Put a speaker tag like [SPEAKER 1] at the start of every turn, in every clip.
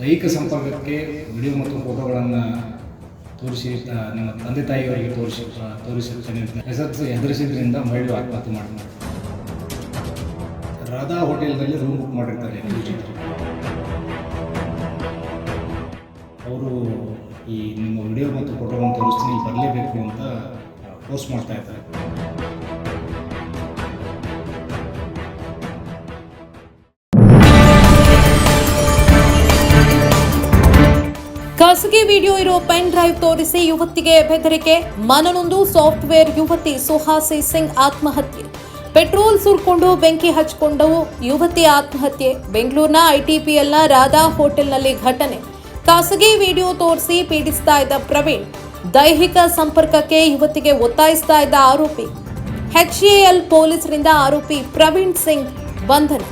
[SPEAKER 1] ದೈಹಿಕ ಸಂಪರ್ಕಕ್ಕೆ ವಿಡಿಯೋ ಮತ್ತು ಫೋಟೋಗಳನ್ನು ತೋರಿಸಿ ನಿಮ್ಮ ತಂದೆ ತಾಯಿಯವರಿಗೆ ತೋರಿಸಿ ತೋರಿಸುತ್ತೇನೆ ಹೆಸರು ಹೆದರಿಸಿದ್ರಿಂದ ಮಹಿಳೆ ಆತ್ಮಹತ್ಯೆ ಮಾಡ್ತಾರೆ ರಾಧಾ ಹೋಟೆಲ್ನಲ್ಲಿ ರೂಮ್ ಬುಕ್ ಮಾಡಿರ್ತಾರೆ ಅವರು ಈ ನಿಮ್ಮ ವಿಡಿಯೋ ಮತ್ತು ಫೋಟೋಗಳನ್ನು ತೋರಿಸ್ತೀನಿ ಬರಲೇಬೇಕು ಅಂತ ಪೋಸ್ಟ್ ಮಾಡ್ತಾ ಇದ್ದಾರೆ.
[SPEAKER 2] ಖಾಸಗಿ ವಿಡಿಯೋ ಇರೋ ಪೆನ್ ಡ್ರೈವ್ ತೋರಿಸಿ ಯುವತಿಗೆ ಬೆದರಿಕೆ. ಮನನೊಂದು ಸಾಫ್ಟ್ವೇರ್ ಯುವತಿ ಸುಹಾಸಿ ಸಿಂಗ್ ಆತ್ಮಹತ್ಯೆ. ಪೆಟ್ರೋಲ್ ಸುರ್ಕೊಂಡು ಬೆಂಕಿ ಹಚ್ಚಿಕೊಂಡವು. ಯುವತಿ ಆತ್ಮಹತ್ಯೆ. ಬೆಂಗಳೂರಿನ ಐಟಿಪಿಎಲ್ನ ರಾಧಾ ಹೋಟೆಲ್ನಲ್ಲಿ ಘಟನೆ. ಖಾಸಗಿ ವಿಡಿಯೋ ತೋರಿಸಿ ಪೀಡಿಸ್ತಾ ಇದ್ದ ಪ್ರವೀಣ್. ದೈಹಿಕ ಸಂಪರ್ಕಕ್ಕೆ ಯುವತಿಗೆ ಒತ್ತಾಯಿಸ್ತಾ ಇದ್ದ ಆರೋಪಿ. ಎಚ್ಎಎಲ್ ಪೊಲೀಸರಿಂದ ಆರೋಪಿ ಪ್ರವೀಣ್ ಸಿಂಗ್ ಬಂಧನ.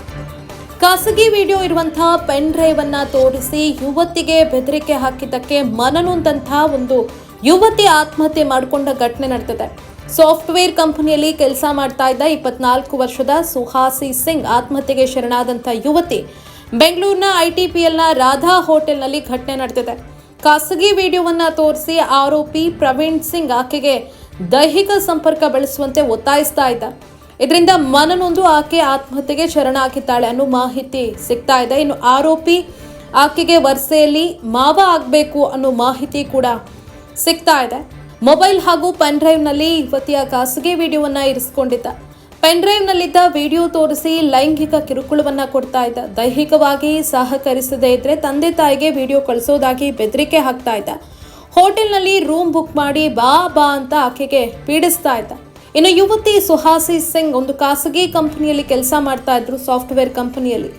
[SPEAKER 2] ಖಾಸಗಿ ವಿಡಿಯೋ ಇರುವಂತಹ ಪೆನ್ ಡ್ರೈವ್ ಅನ್ನ ತೋರಿಸಿ ಯುವತಿಗೆ ಬೆದರಿಕೆ ಹಾಕಿದ್ದಕ್ಕೆ ಮನನೊಂದಂತಹ ಒಂದು ಯುವತಿ ಆತ್ಮಹತ್ಯೆ ಮಾಡಿಕೊಂಡ ಘಟನೆ ನಡೆದಿದೆ. ಸಾಫ್ಟ್ವೇರ್ ಕಂಪನಿಯಲ್ಲಿ ಕೆಲಸ ಮಾಡ್ತಾ ಇದ್ದ ಇಪ್ಪತ್ನಾಲ್ಕು ವರ್ಷದ ಸುಹಾಸಿ ಸಿಂಗ್ ಆತ್ಮಹತ್ಯೆಗೆ ಶರಣಾದಂಥ ಯುವತಿ ಬೆಂಗಳೂರಿನ ಐಟಿಪಿಎಲ್ನ ರಾಧಾ ಹೋಟೆಲ್ನಲ್ಲಿ ಘಟನೆ ನಡೆದಿದೆ. ಖಾಸಗಿ ವಿಡಿಯೋವನ್ನ ತೋರಿಸಿ ಆರೋಪಿ ಪ್ರವೀಣ್ ಸಿಂಗ್ ಆಕೆಗೆ ದೈಹಿಕ ಸಂಪರ್ಕ ಬೆಳೆಸುವಂತೆ ಒತ್ತಾಯಿಸ್ತಾ ಇದ್ದ. ಇದರಿಂದ ಮನನೊಂದು, ಆಕೆ ಆತ್ಮಹತ್ಯೆಗೆ ಶರಣಾಗಿದ್ದಾಳೆ ಅನ್ನೋ ಮಾಹಿತಿ ಸಿಗ್ತಾ ಇದೆ. ಇನ್ನು ಆರೋಪಿ ಆಕೆಗೆ ವರ್ಸೆಯಲ್ಲಿ ಮಾವ ಆಗಬೇಕು ಅನ್ನೋ ಮಾಹಿತಿ ಕೂಡ ಸಿಗ್ತಾ ಇದೆ. ಮೊಬೈಲ್ ಹಾಗೂ ಪೆನ್ ಡ್ರೈವ್ನಲ್ಲಿ ಯುವತಿಯ ಖಾಸಗಿ ವಿಡಿಯೋವನ್ನ ಇರಿಸಿಕೊಂಡಿದ್ದ. ಪೆನ್ ಡ್ರೈವ್ನಲ್ಲಿದ್ದ ವಿಡಿಯೋ ತೋರಿಸಿ ಲೈಂಗಿಕ ಕಿರುಕುಳವನ್ನ ಕೊಡ್ತಾ ಇದ್ದ. ದೈಹಿಕವಾಗಿ ಸಹಕರಿಸದೇ ಇದ್ರೆ ತಂದೆ ತಾಯಿಗೆ ವಿಡಿಯೋ ಕಳಿಸೋದಾಗಿ ಬೆದರಿಕೆ ಹಾಕ್ತಾ ಇದ್ದ. ಹೋಟೆಲ್ನಲ್ಲಿ ರೂಮ್ ಬುಕ್ ಮಾಡಿ ಬಾ ಬಾ ಅಂತ ಆಕೆಗೆ ಪೀಡಿಸ್ತಾ ಇದ್ದ. ಇನ್ನು ಯುವತಿ ಸುಹಾಸಿ ಸಿಂಗ್ ಒಂದು ಖಾಸಗಿ ಕಂಪನಿಯಲ್ಲಿ ಕೆಲಸ ಮಾಡ್ತಾ ಇದ್ರು ಸಾಫ್ಟ್ವೇರ್ ಕಂಪನಿಯಲ್ಲಿ.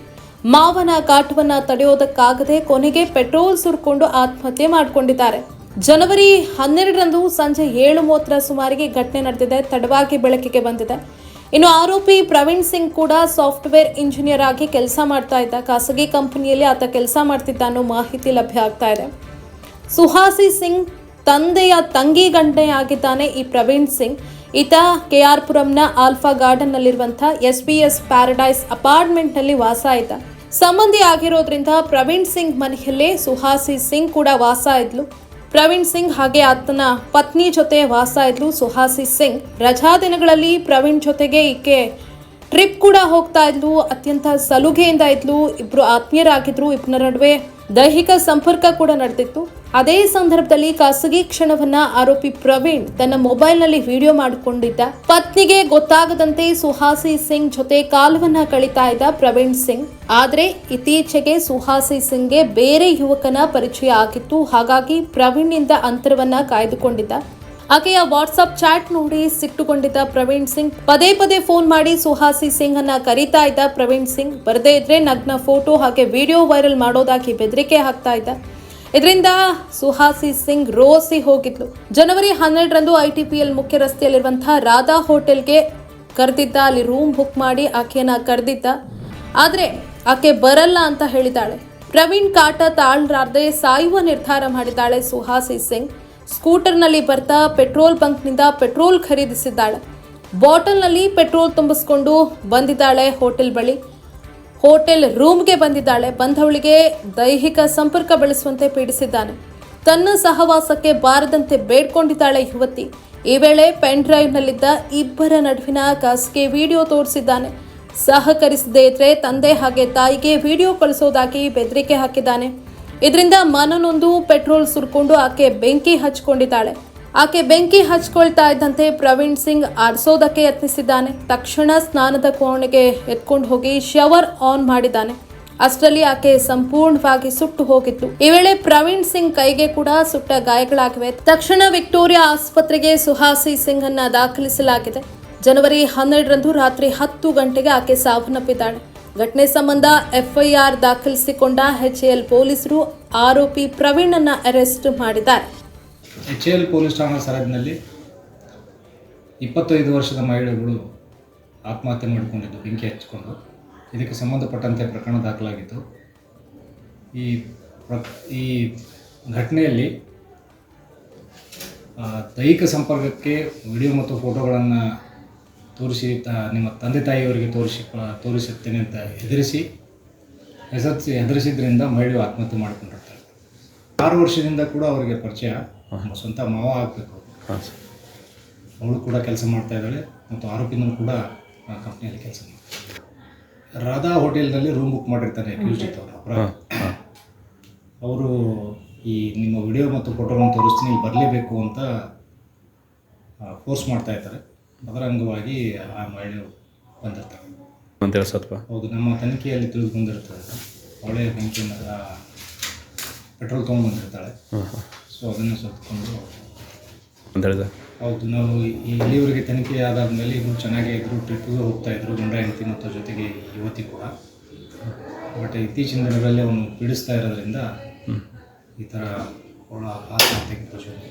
[SPEAKER 2] ಮಾವನ ಕಾಟವನ್ನ ತಡೆಯೋದಕ್ಕಾಗದೆ ಕೊನೆಗೆ ಪೆಟ್ರೋಲ್ ಸುರ್ಕೊಂಡು ಆತ್ಮಹತ್ಯೆ ಮಾಡಿಕೊಂಡಿದ್ದಾರೆ. ಜನವರಿ ಹನ್ನೆರಡರಂದು ಸಂಜೆ ಏಳು ಮೂವತ್ತರ ಸುಮಾರಿಗೆ ಘಟನೆ ನಡೆದಿದೆ, ತಡವಾಗಿ ಬೆಳಕಿಗೆ ಬಂದಿದೆ. ಇನ್ನು ಆರೋಪಿ ಪ್ರವೀಣ್ ಸಿಂಗ್ ಕೂಡ ಸಾಫ್ಟ್ವೇರ್ ಇಂಜಿನಿಯರ್ ಆಗಿ ಕೆಲಸ ಮಾಡ್ತಾ ಇದ್ದ. ಖಾಸಗಿ ಕಂಪನಿಯಲ್ಲಿ ಆತ ಕೆಲಸ ಮಾಡ್ತಿದ್ದ ಅನ್ನೋ ಮಾಹಿತಿ ಲಭ್ಯ ಆಗ್ತಾ ಇದೆ. ಸುಹಾಸಿ ಸಿಂಗ್ ತಂದೆಯ ತಂಗಿ ಗಂಟೆಯಾಗಿದ್ದಾನೆ ಈ ಪ್ರವೀಣ್ ಸಿಂಗ್. ಈತ ಕೆಆರ್ ಪುರಂನ ಆಲ್ಫಾ ಗಾರ್ಡನ್ ನಲ್ಲಿರುವಂತಹ ಎಸ್ ಪಿ ಎಸ್ ಪ್ಯಾರಡೈಸ್ ಅಪಾರ್ಟ್ಮೆಂಟ್ನಲ್ಲಿ ವಾಸ ಆಯ್ತ ಸಂಬಂಧಿ ಆಗಿರೋದ್ರಿಂದ ಪ್ರವೀಣ್ ಸಿಂಗ್ ಮನೆಯಲ್ಲೇ ಸುಹಾಸಿ ಸಿಂಗ್ ಕೂಡ ವಾಸ ಇದ್ಲು ಪ್ರವೀಣ್ ಸಿಂಗ್ ಹಾಗೆ ಆತನ ಪತ್ನಿ ಜೊತೆ ವಾಸ ಇದ್ಲು ಸುಹಾಸಿ ಸಿಂಗ್. ರಜಾ ದಿನಗಳಲ್ಲಿ ಪ್ರವೀಣ್ ಜೊತೆಗೆ ಈಕೆ ಟ್ರಿಪ್ ಕೂಡ ಹೋಗ್ತಾ ಇದ್ಲು, ಅತ್ಯಂತ ಸಲುಗೆಯಿಂದ ಇದ್ಲು, ಇಬ್ರು ಆತ್ಮೀಯರಾಗಿದ್ರು ಇಬ್ಬರ ನಡುವೆ ದೈಹಿಕ ಸಂಪರ್ಕ ಕೂಡ ನಡೆದಿತ್ತು. ಅದೇ ಸಂದರ್ಭದಲ್ಲಿ ಖಾಸಗಿ ಕ್ಷಣವನ್ನ ಆರೋಪಿ ಪ್ರವೀಣ್ ತನ್ನ ಮೊಬೈಲ್ನಲ್ಲಿ ವಿಡಿಯೋ ಮಾಡಿಕೊಂಡಿದ್ದ. ಪತ್ನಿಗೆ ಗೊತ್ತಾಗದಂತೆ ಸುಹಾಸಿ ಸಿಂಗ್ ಜೊತೆ ಕಾಲವನ್ನ ಕಳಿತಾ ಇದ್ದ ಪ್ರವೀಣ್ ಸಿಂಗ್. ಆದ್ರೆ ಇತ್ತೀಚೆಗೆ ಸುಹಾಸಿ ಸಿಂಗ್ಗೆ ಬೇರೆ ಯುವಕನ ಪರಿಚಯ ಆಗಿತ್ತು. ಹಾಗಾಗಿ ಪ್ರವೀಣ್ನಿಂದ ಅಂತರವನ್ನ ಕಾಯ್ದುಕೊಂಡಿದ್ದ. ಆಕೆಯ ವಾಟ್ಸಪ್ ಚಾಟ್ ನೋಡಿ ಸಿಟ್ಟುಕೊಂಡಿದ್ದ ಪ್ರವೀಣ್ ಸಿಂಗ್. ಪದೇ ಪದೇ ಫೋನ್ ಮಾಡಿ ಸುಹಾಸಿ ಸಿಂಗ್ ಅನ್ನ ಕರೀತಾ ಇದ್ದ ಪ್ರವೀಣ್ ಸಿಂಗ್. ಬರದೇ ಇದ್ರೆ ನಗ್ನ ಫೋಟೋ ಹಾಗೆ ವಿಡಿಯೋ ವೈರಲ್ ಮಾಡೋದಾಗಿ ಬೆದರಿಕೆ ಹಾಕ್ತಾ ಇದ್ದ. ಇದರಿಂದ ಸುಹಾಸಿ ಸಿಂಗ್ ರೋಸಿ ಹೋಗಿದ್ಲು. ಜನವರಿ ಹನ್ನೆರಡರಂದು ಐ ಟಿ ಪಿ ಎಲ್ ಮುಖ್ಯ ರಸ್ತೆಯಲ್ಲಿರುವಂತಹ ರಾಧಾ ಹೋಟೆಲ್ಗೆ ಕರೆದಿದ್ದ, ಅಲ್ಲಿ ರೂಮ್ ಬುಕ್ ಮಾಡಿ ಆಕೆಯನ್ನ ಕರೆದಿದ್ದ. ಆದರೆ ಆಕೆ ಬರಲ್ಲ ಅಂತ ಹೇಳಿದಾಳೆ ಪ್ರವೀಣ್ ಕಾಟ ತಾಳ್ರಾರ್ದೆ ಸಾಯುವ ನಿರ್ಧಾರ ಮಾಡಿದ್ದಾಳೆ ಸುಹಾಸಿ ಸಿಂಗ್. ಸ್ಕೂಟರ್ನಲ್ಲಿ ಬರ್ತಾ ಪೆಟ್ರೋಲ್ ಬಂಕ್ನಿಂದ ಪೆಟ್ರೋಲ್ ಖರೀದಿಸಿದ್ದಾಳೆ. ಬಾಟಲ್ನಲ್ಲಿ ಪೆಟ್ರೋಲ್ ತುಂಬಿಸ್ಕೊಂಡು ಬಂದಿದ್ದಾಳೆ ಹೋಟೆಲ್ ಬಳಿ. ಹೋಟೆಲ್ ರೂಮ್ಗೆ ಬಂದಿದ್ದಾಳೆ. ಬಂದವಳಿಗೆ ದೈಹಿಕ ಸಂಪರ್ಕ ಬೆಳೆಸುವಂತೆ ಪೀಡಿಸಿದ್ದಾನೆ. ತನ್ನ ಸಹವಾಸಕ್ಕೆ ಬಾರದಂತೆ ಬೇಡ್ಕೊಂಡಿದ್ದಾಳೆ ಯುವತಿ. ಈ ವೇಳೆ ಪೆನ್ ಡ್ರೈವ್ನಲ್ಲಿದ್ದ ಇಬ್ಬರ ನಡುವಿನ ಖಾಸಗಿ ವಿಡಿಯೋ ತೋರಿಸಿದ್ದಾನೆ. ಸಹಕರಿಸದೇ ಇದ್ರೆ ತಂದೆ ಹಾಗೆ ತಾಯಿಗೆ ವಿಡಿಯೋ ಕಳಿಸೋದಾಗಿ ಬೆದರಿಕೆ ಹಾಕಿದ್ದಾನೆ. ಇದರಿಂದ ಮನನೊಂದು ಪೆಟ್ರೋಲ್ ಸುರ್ಕೊಂಡು ಆಕೆ ಬೆಂಕಿ ಹಚ್ಕೊಂಡಿದ್ದಾಳೆ. ಆಕೆ ಬೆಂಕಿ ಹಚ್ಕೊಳ್ತಾ ಇದ್ದಂತೆ ಪ್ರವೀಣ್ ಸಿಂಗ್ ಆರಿಸೋದಕ್ಕೆ ಯತ್ನಿಸಿದ್ದಾನೆ. ತಕ್ಷಣ ಸ್ನಾನದ ಕೋಣೆಗೆ ಎತ್ಕೊಂಡು ಹೋಗಿ ಶವರ್ ಆನ್ ಮಾಡಿದ್ದಾನೆ. ಅಷ್ಟರಲ್ಲಿ ಆಕೆ ಸಂಪೂರ್ಣವಾಗಿ ಸುಟ್ಟು ಹೋಗಿತ್ತು. ಈ ವೇಳೆ ಪ್ರವೀಣ್ ಸಿಂಗ್ ಕೈಗೆ ಕೂಡ ಸುಟ್ಟ ಗಾಯಗಳಾಗಿವೆ. ತಕ್ಷಣ ವಿಕ್ಟೋರಿಯಾ ಆಸ್ಪತ್ರೆಗೆ ಸುಹಾಸಿ ಸಿಂಗ್ ಅನ್ನ ದಾಖಲಿಸಲಾಗಿದೆ. ಜನವರಿ ಹನ್ನೆರಡರಂದು ರಾತ್ರಿ ಹತ್ತು ಗಂಟೆಗೆ ಆಕೆ ಸಾವನ್ನಪ್ಪಿದ್ದಾಳೆ. ಘಟನೆ ಸಂಬಂಧ ಎಫ್ಐಆರ್ ದಾಖಲಿಸಿಕೊಂಡ ಎಚ್ಎಎಲ್ ಪೊಲೀಸರು ಆರೋಪಿ ಪ್ರವೀಣ್ ಅನ್ನ ಅರೆಸ್ಟ್ ಮಾಡಿದ್ದಾರೆ.
[SPEAKER 1] ಎಚ್ ಎಲ್ ಪೊಲೀಸ್ ಠಾಣಾ ಸರಹದ್ದಿನಲ್ಲಿ ಇಪ್ಪತ್ತೈದು ವರ್ಷದ ಮಹಿಳೆಗಳು ಆತ್ಮಹತ್ಯೆ ಮಾಡಿಕೊಂಡಿದ್ದು, ಬೆಂಕಿ ಹಚ್ಚಿಕೊಂಡು. ಇದಕ್ಕೆ ಸಂಬಂಧಪಟ್ಟಂತೆ ಪ್ರಕರಣ ದಾಖಲಾಗಿತ್ತು. ಈ ಪ್ರ ಈ ಘಟನೆಯಲ್ಲಿ ದೈಹಿಕ ಸಂಪರ್ಕಕ್ಕೆ ವಿಡಿಯೋ ಮತ್ತು ಫೋಟೋಗಳನ್ನು ತೋರಿಸಿ ತ ನಿಮ್ಮ ತಂದೆ ತಾಯಿಯವರಿಗೆ ತೋರಿಸಿ ತೋರಿಸುತ್ತೇನೆ ಅಂತ ಹೆದರಿಸಿ, ಹೆಸರಿಸಿ, ಹೆದರಿಸಿದ್ರಿಂದ ಮಹಿಳೆ ಆತ್ಮಹತ್ಯೆ ಮಾಡಿಕೊಂಡಿರ್ತಾರೆ ಆರು ವರ್ಷದಿಂದ ಕೂಡ ಅವರಿಗೆ ಪರಿಚಯ. ಸ್ವಂತ ಮಾವ ಆಗಬೇಕು.
[SPEAKER 3] ಹಾಂ. ಸರ್
[SPEAKER 1] ಅವಳು ಕೂಡ ಕೆಲಸ ಮಾಡ್ತಾ ಇದ್ದಾಳೆ ಮತ್ತು ಆರೋಪಿನೂ ಕೂಡ ಆ ಕಂಪ್ನಿಯಲ್ಲಿ ಕೆಲಸ ಮಾಡ್ತಾರೆ ರಾಧಾ ಹೋಟೆಲ್ನಲ್ಲಿ ರೂಮ್ ಬುಕ್ ಮಾಡಿರ್ತಾರೆ ಅಕ್ಯೂಸ್ಡ್ ಅವರು ಅಪರಾಧ ಅವರು ಈ ನಿಮ್ಮ ವಿಡಿಯೋ ಮತ್ತು ಫೋಟೋಗಳನ್ನು ತೋರಿಸ್ತೀನಿ ಇಲ್ಲಿ ಬರಲೇಬೇಕು ಅಂತ ಫೋರ್ಸ್ ಮಾಡ್ತಾ ಇರ್ತಾರೆ ಅದರ ಅಂಗವಾಗಿ ಆ ಮಹಿಳೆ ಬಂದಿರ್ತಾರೆ
[SPEAKER 3] ಅಂತೇಳಿ ಸತ್ವ.
[SPEAKER 1] ಹೌದು ನಮ್ಮ ತನಿಖೆಯಲ್ಲಿ ತಿಳಿದು ಬಂದಿರ್ತಾರೆ ಅವಳೇ ಬೆಂಕಿಯಿಂದ ಪೆಟ್ರೋಲ್ ತೊಗೊಂಡ್ಬಂದಿರ್ತಾಳೆ ಸೊ ಅದನ್ನು ಸುತ್ತಕೊಂಡು
[SPEAKER 3] ಅಂತ
[SPEAKER 1] ಹೌದು ನಾವು ಈ ಇಲ್ಲಿವರೆಗೆ ತನಿಖೆ ಆದಾದ್ಮೇಲೆ ಇವರು ಚೆನ್ನಾಗೇ ಇದ್ದರು ಟ್ರಿಪ್ಗೂ ಹೋಗ್ತಾ ಇದ್ರು ಗಂಡ ಹೆಂಡತಿ ಮತ್ತು ಜೊತೆಗೆ ಯುವತಿ ಕೂಡ. ಬಟ್ ಇತ್ತೀಚಿನ ದಿನಗಳಲ್ಲಿ ಅವನು ಪೀಡಿಸ್ತಾ ಇರೋದ್ರಿಂದ ಈ ಥರ ಅವಳ ಆತ್ಮಹತ್ಯೆಗೆ ಪ್ರಚೋದನೆ.